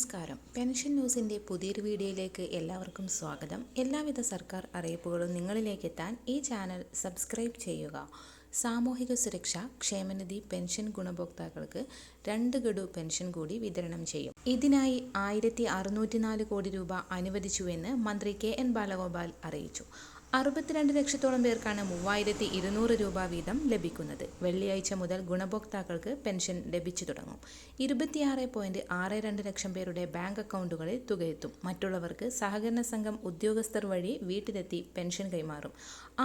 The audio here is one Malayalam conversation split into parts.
നമസ്കാരം. പെൻഷൻ ന്യൂസിന്റെ പുതിയൊരു വീഡിയോയിലേക്ക് എല്ലാവർക്കും സ്വാഗതം. എല്ലാവിധ സർക്കാർ അറിയിപ്പുകളും നിങ്ങളിലേക്ക് എത്താൻ ഈ ചാനൽ സബ്സ്ക്രൈബ് ചെയ്യുക. സാമൂഹിക സുരക്ഷ ക്ഷേമനിധി പെൻഷൻ ഗുണഭോക്താക്കൾക്ക് രണ്ട് ഗഡു പെൻഷൻ കൂടി വിതരണം ചെയ്യും. ഇതിനായി ആയിരത്തി കോടി രൂപ അനുവദിച്ചുവെന്ന് മന്ത്രി കെ എൻ ബാലഗോപാൽ അറിയിച്ചു. അറുപത്തിരണ്ട് ലക്ഷത്തോളം പേർക്കാണ് മൂവായിരത്തി ഇരുന്നൂറ് രൂപ വീതം ലഭിക്കുന്നത്. വെള്ളിയാഴ്ച മുതൽ ഗുണഭോക്താക്കൾക്ക് പെൻഷൻ ലഭിച്ചു തുടങ്ങും. ഇരുപത്തിയാറ് പോയിന്റ് ആറ് രണ്ട് ലക്ഷം പേരുടെ ബാങ്ക് അക്കൗണ്ടുകളിൽ തുകയെത്തും. മറ്റുള്ളവർക്ക് സഹകരണ സംഘം ഉദ്യോഗസ്ഥർ വഴി വീട്ടിലെത്തി പെൻഷൻ കൈമാറും.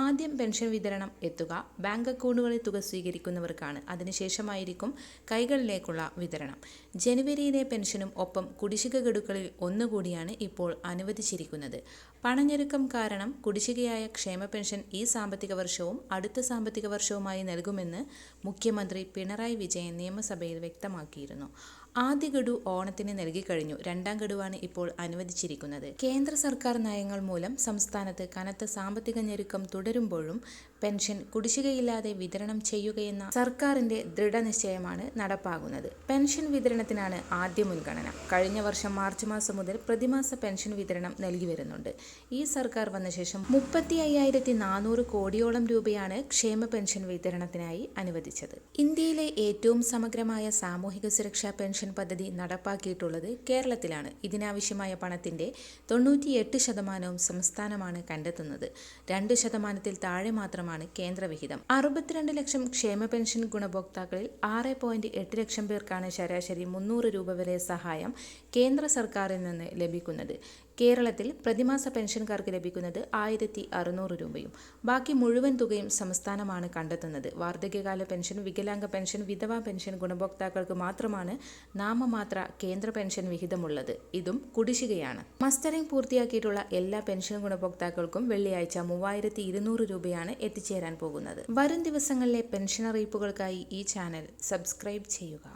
ആദ്യം പെൻഷൻ വിതരണം എത്തുക ബാങ്ക് അക്കൗണ്ടുകളിൽ തുക സ്വീകരിക്കുന്നവർക്കാണ്. അതിനുശേഷമായിരിക്കും കൈകളിലേക്കുള്ള വിതരണം. ജനുവരിയിലെ പെൻഷനും ഒപ്പം കുടിശ്ശിക ഗഡുക്കളിൽ ഒന്നുകൂടിയാണ് ഇപ്പോൾ അനുവദിച്ചിരിക്കുന്നത്. പണഞ്ഞെരുക്കം കാരണം കുടിശ്ശികയായ ക്ഷേമ പെൻഷൻ ഈ സാമ്പത്തിക വർഷവും അടുത്ത സാമ്പത്തിക വർഷവുമായി നൽകുമെന്ന് മുഖ്യമന്ത്രി പിണറായി വിജയൻ നിയമസഭയിൽ വ്യക്തമാക്കിയിരുന്നു. ആദ്യ ഗഡു ഓണത്തിന് നൽകിക്കഴിഞ്ഞു രണ്ടാം ഗഡുവാണ് ഇപ്പോൾ അനുവദിച്ചിരിക്കുന്നത്. കേന്ദ്ര സർക്കാർ നയങ്ങൾ മൂലം സംസ്ഥാനത്ത് കനത്ത സാമ്പത്തിക ഞെരുക്കം തുടരുമ്പോഴും പെൻഷൻ കുടിശ്ശികയില്ലാതെ വിതരണം ചെയ്യുകയെന്ന സർക്കാരിന്റെ ദൃഢനിശ്ചയമാണ് നടപ്പാകുന്നത്. പെൻഷൻ വിതരണത്തിനാണ് ആദ്യ മുൻഗണന. കഴിഞ്ഞ വർഷം മാർച്ച് മാസം മുതൽ പ്രതിമാസ പെൻഷൻ വിതരണം നൽകി വരുന്നുണ്ട്. ഈ സർക്കാർ വന്ന ശേഷം മുപ്പത്തി അയ്യായിരത്തി നാനൂറ് കോടിയോളം രൂപയാണ് ക്ഷേമ പെൻഷൻ വിതരണത്തിനായി അനുവദിച്ചത്. ഇന്ത്യയിലെ ഏറ്റവും സമഗ്രമായ സാമൂഹിക സുരക്ഷാ പെൻഷൻ പദ്ധതി നടപ്പാക്കിയിട്ടുള്ളത് കേരളത്തിലാണ്. ഇതിനാവശ്യമായ പണത്തിന്റെ തൊണ്ണൂറ്റിയെട്ട് ശതമാനവും സംസ്ഥാനമാണ് കണ്ടെത്തുന്നത്. രണ്ട് ശതമാനത്തിൽ താഴെ മാത്രമാണ് കേന്ദ്രവിഹിതം. അറുപത്തിരണ്ട് ലക്ഷം ക്ഷേമ പെൻഷൻ ഗുണഭോക്താക്കളിൽ ആറ് പോയിന്റ് എട്ട് ലക്ഷം പേർക്കാണ് ശരാശരി മുന്നൂറ് രൂപ വരെ സഹായം കേന്ദ്ര സർക്കാരിൽ നിന്ന് ലഭിക്കുന്നത്. കേരളത്തിൽ പ്രതിമാസ പെൻഷൻകാർക്ക് ലഭിക്കുന്നത് ആയിരത്തി അറുന്നൂറ് രൂപയും. ബാക്കി മുഴുവൻ തുകയും സംസ്ഥാനമാണ് കണ്ടെത്തുന്നത്. വാർദ്ധക്യകാല പെൻഷൻ വികലാംഗ പെൻഷൻ വിധവാ പെൻഷൻ ഗുണഭോക്താക്കൾക്ക് മാത്രമാണ് നാമമാത്ര കേന്ദ്ര പെൻഷൻ വിഹിതമുള്ളത്. ഇതും കുടിശ്ശികയാണ്. മസ്റ്ററിംഗ് പൂർത്തിയാക്കിയിട്ടുള്ള എല്ലാ പെൻഷൻ ഗുണഭോക്താക്കൾക്കും വെള്ളിയാഴ്ച മൂവായിരത്തി ഇരുന്നൂറ് രൂപയാണ് എത്തിച്ചേരാൻ പോകുന്നത്. വരും ദിവസങ്ങളിലെ പെൻഷൻ അറിയിപ്പുകൾക്കായി ഈ ചാനൽ സബ്സ്ക്രൈബ് ചെയ്യുക.